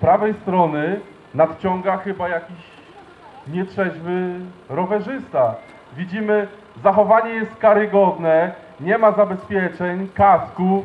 prawej strony nadciąga chyba jakiś nietrzeźwy rowerzysta. Widzimy, zachowanie jest karygodne, nie ma zabezpieczeń, kasków,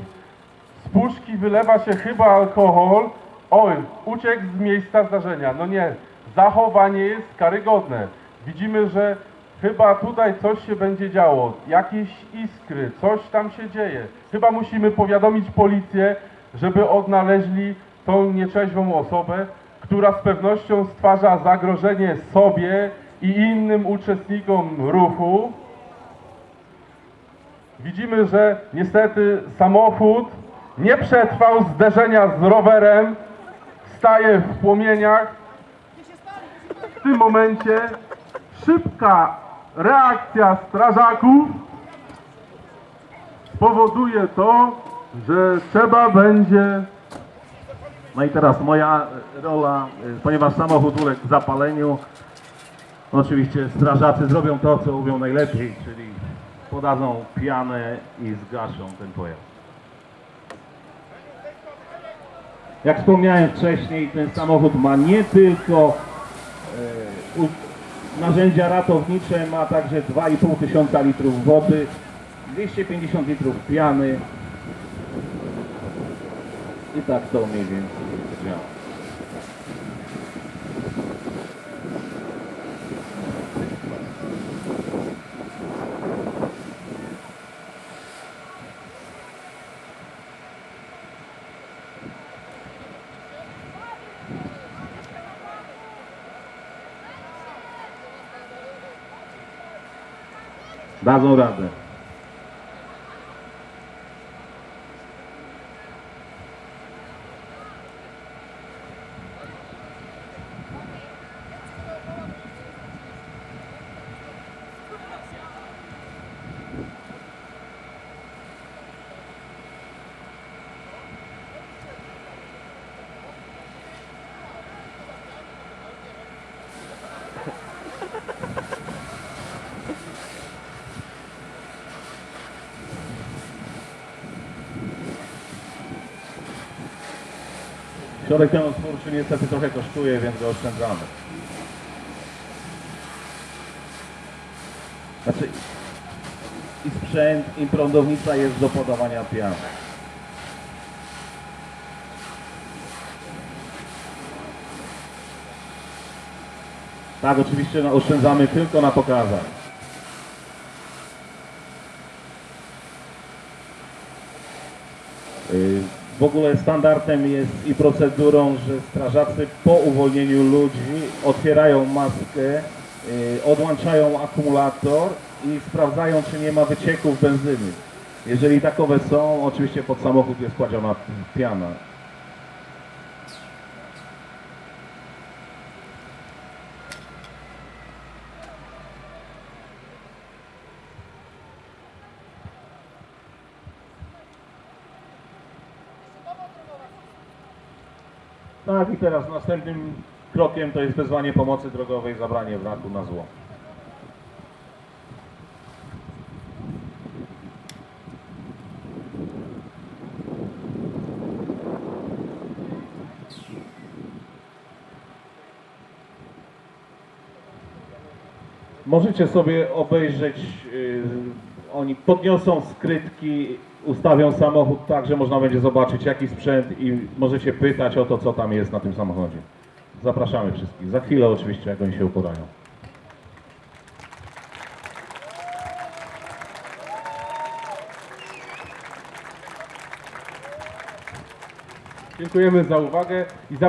z puszki wylewa się chyba alkohol. Oj, uciekł z miejsca zdarzenia. No nie, zachowanie jest karygodne. Widzimy, że chyba tutaj coś się będzie działo, jakieś iskry, coś tam się dzieje. Chyba musimy powiadomić policję, żeby odnaleźli tą nieczeźwą osobę, która z pewnością stwarza zagrożenie sobie i innym uczestnikom ruchu. Widzimy, że niestety samochód nie przetrwał zderzenia z rowerem, staje w płomieniach. W tym momencie szybka reakcja strażaków spowoduje to, że trzeba będzie No i teraz moja rola, y, ponieważ samochód uległ zapaleniu, oczywiście strażacy zrobią to, co mówią najlepiej, czyli podadzą pianę i zgaszą ten pojazd. Jak wspomniałem wcześniej, ten samochód ma nie tylko u- narzędzia ratownicze, ma także 2,5 tysiąca litrów wody, 250 litrów piany, i tak to mniej więcej działa. Środek pianotwórczy niestety trochę kosztuje, więc go oszczędzamy. Znaczy i sprzęt, i prądownica jest do podawania piany. Tak, oczywiście no, oszczędzamy tylko na pokazach. Y, W ogóle standardem jest i procedurą, że strażacy po uwolnieniu ludzi otwierają maskę, y, odłączają akumulator i sprawdzają, czy nie ma wycieków benzyny. Jeżeli takowe są, oczywiście pod samochód jest kładziona piana. Tak i teraz następnym krokiem to jest wezwanie pomocy drogowej, zabranie wraku na zło. Możecie sobie obejrzeć, yy, oni podniosą skrytki, ustawią samochód tak, że można będzie zobaczyć jaki sprzęt i możecie pytać o to, co tam jest na tym samochodzie. Zapraszamy wszystkich. Za chwilę oczywiście, jak oni się upodają. Dziękujemy za uwagę i za